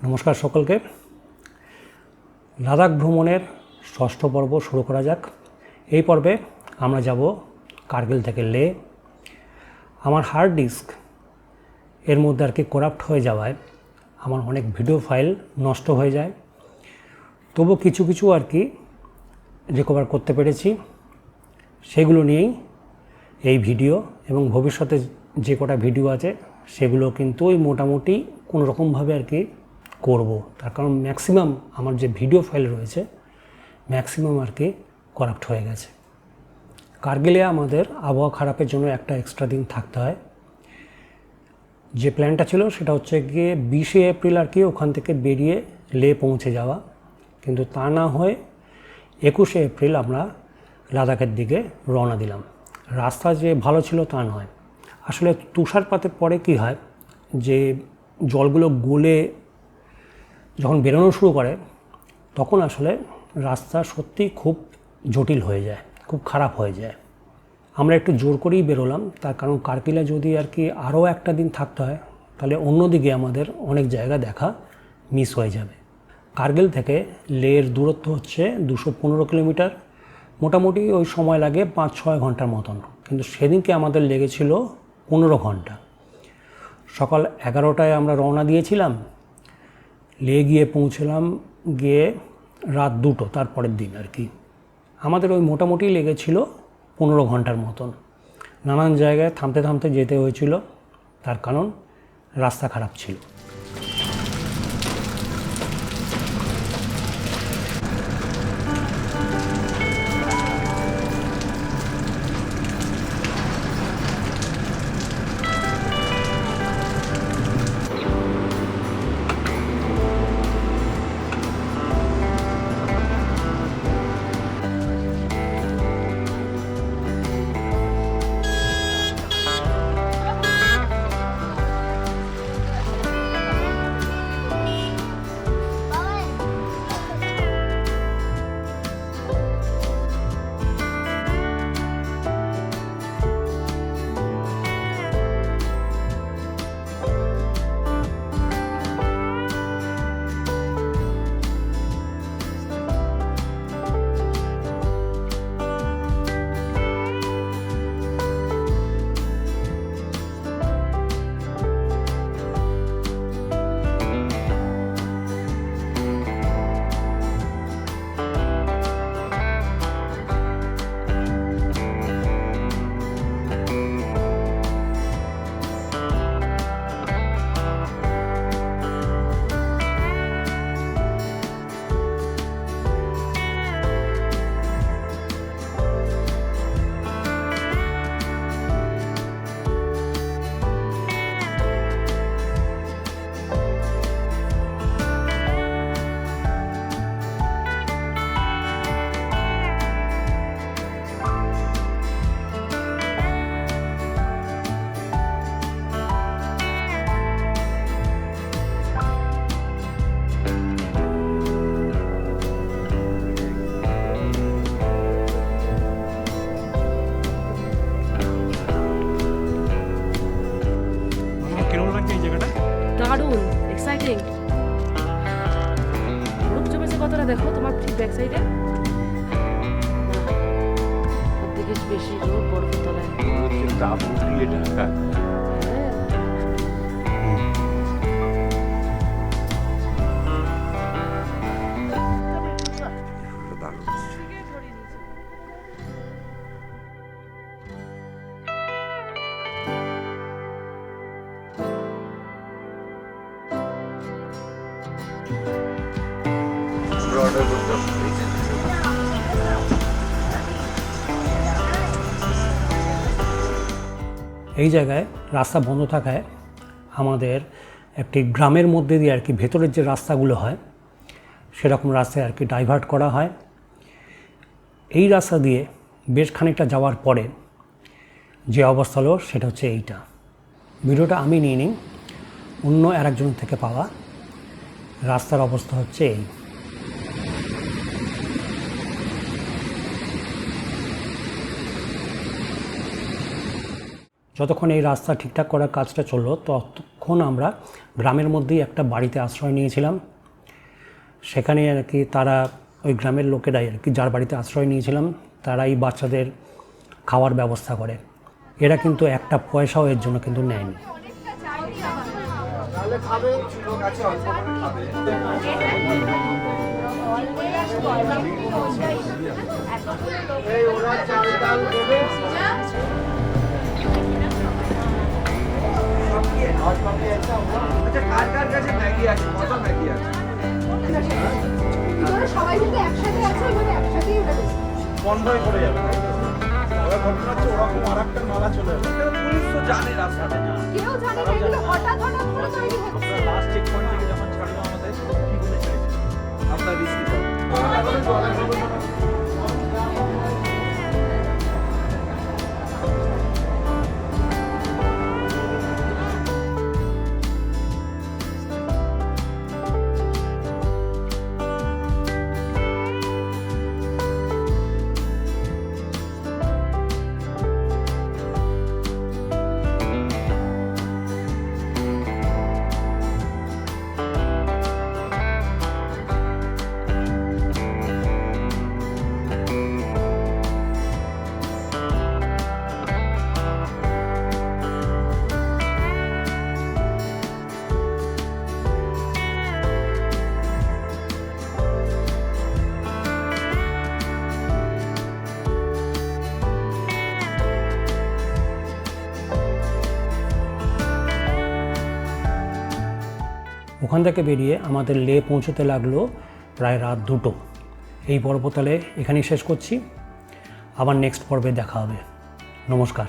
নমস্কার সকলকে। লাদাখ ভ্রমণের ষষ্ঠ পর্ব শুরু করা যাক। এই পর্বে আমরা যাব কার্গিল থেকে লে। আমার হার্ড ডিস্ক এর মধ্যে আর কি করাপ্ট হয়ে যাওয়ায় আমার অনেক ভিডিও ফাইল নষ্ট হয়ে যায়। তবু কিছু কিছু আর কি রিকভার করতে পেরেছি। সেগুলো নিয়েই এই ভিডিও এবং ভবিষ্যতে যে কটা ভিডিও আছে সেগুলো কিন্তু ওই মোটামুটি কোনো রকমভাবে আর কি করব। তার কারণ ম্যাক্সিমাম আমার যে ভিডিও ফাইল রয়েছে ম্যাক্সিমাম আর কি করাপ্ট হয়ে গেছে। কার্গিলে আমাদের আবহাওয়া খারাপের জন্য একটা এক্সট্রা দিন থাকতে হয়। যে প্ল্যানটা ছিল সেটা হচ্ছে গিয়ে বিশে এপ্রিল আর কি ওখান থেকে বেরিয়ে লে পৌঁছে যাওয়া। কিন্তু তা না হয়ে একুশে এপ্রিল আমরা লাদাখের দিকে রওনা দিলাম। রাস্তা যে ভালো ছিল তা নয়। আসলে তুষারপাতের পরে কি হয়? যে জলগুলো গলে যখন বেরোনো শুরু করে, তখন আসলে রাস্তা সত্যি খুব জটিল হয়ে যায়, খুব খারাপ হয়ে যায়। আমরা একটু জোর করেই বেরোলাম, তার কারণ কার্পিলে যদি আর কি আরও একটা দিন থাকতে হয়, তাহলে অন্যদিকে আমাদের অনেক জায়গা দেখা মিস হয়ে যাবে। কার্গিল থেকে লের দূরত্ব হচ্ছে দুশো পনেরো কিলোমিটার। মোটামুটি ওই সময় লাগে পাঁচ ছয় ঘণ্টার মতন, কিন্তু সেদিনকে আমাদের লেগেছিল পনেরো ঘণ্টা। সকাল এগারোটায় আমরা রওনা দিয়েছিলাম লে গিয়ে পৌঁছলাম গিয়ে রাত দুটো, তারপরের দিন আর কি। আমাদের ওই মোটামুটি লেগেছিল পনেরো ঘণ্টার মতন। নানান জায়গায় থামতে থামতে যেতে হয়েছিল, তার কারণ রাস্তা খারাপ ছিল। ব্যাক সাইডে? দিকে বেশি রোদ বরফের তলায়। ঢাকা এই জায়গায় রাস্তা বন্ধ থাকায় আমাদের একটি গ্রামের মধ্যে দিয়ে আর কি ভেতরের যে রাস্তাগুলো হয়, সেরকম রাস্তায় আর কি ডাইভার্ট করা হয়। এই রাস্তা দিয়ে বেশ খানিকটা যাওয়ার পরে যে অবস্থা হলো সেটা হচ্ছে এইটা। ভিডিওটা আমি নিয়ে নিই, অন্য আরেকজন থেকে পাওয়া। রাস্তার অবস্থা হচ্ছে এই। যতক্ষণ এই রাস্তা ঠিকঠাক করার কাজটা চলল, ততক্ষণ আমরা গ্রামের মধ্যেই একটা বাড়িতে আশ্রয় নিয়েছিলাম। সেখানে আর কি তারা ওই গ্রামের লোকেরাই আর কি যার বাড়িতে আশ্রয় নিয়েছিলাম, তারাই বাচ্চাদের খাওয়ার ব্যবস্থা করে। এরা কিন্তু একটা পয়সাও এর জন্য কিন্তু নেয়নি। আচ্ছা আছে কত ম্যাগি আছে? সবাই কিন্তু একসাথে আছো এভাবে একসাথেই উঠে বন্ধই করে যাবে এবার ঘটনা হচ্ছে ওরকম আর একটা নালা চলে যাবে পুলিশ তো জানে রাস্তাটা কেউ জানে না এগুলো হঠাৎ হঠাৎ করে তৈরি হচ্ছে। লাস্ট চেক পয়েন্ট থেকে যখন ছাড়লো আমাদের কি বলেছে আপনার রিস্কি ওখান থেকে বেরিয়ে আমাদের লে পৌঁছতে লাগল প্রায় রাত দুটো। এই পর্বতালে এখানেই শেষ করছি। আবার নেক্সট পর্বে দেখা হবে। নমস্কার।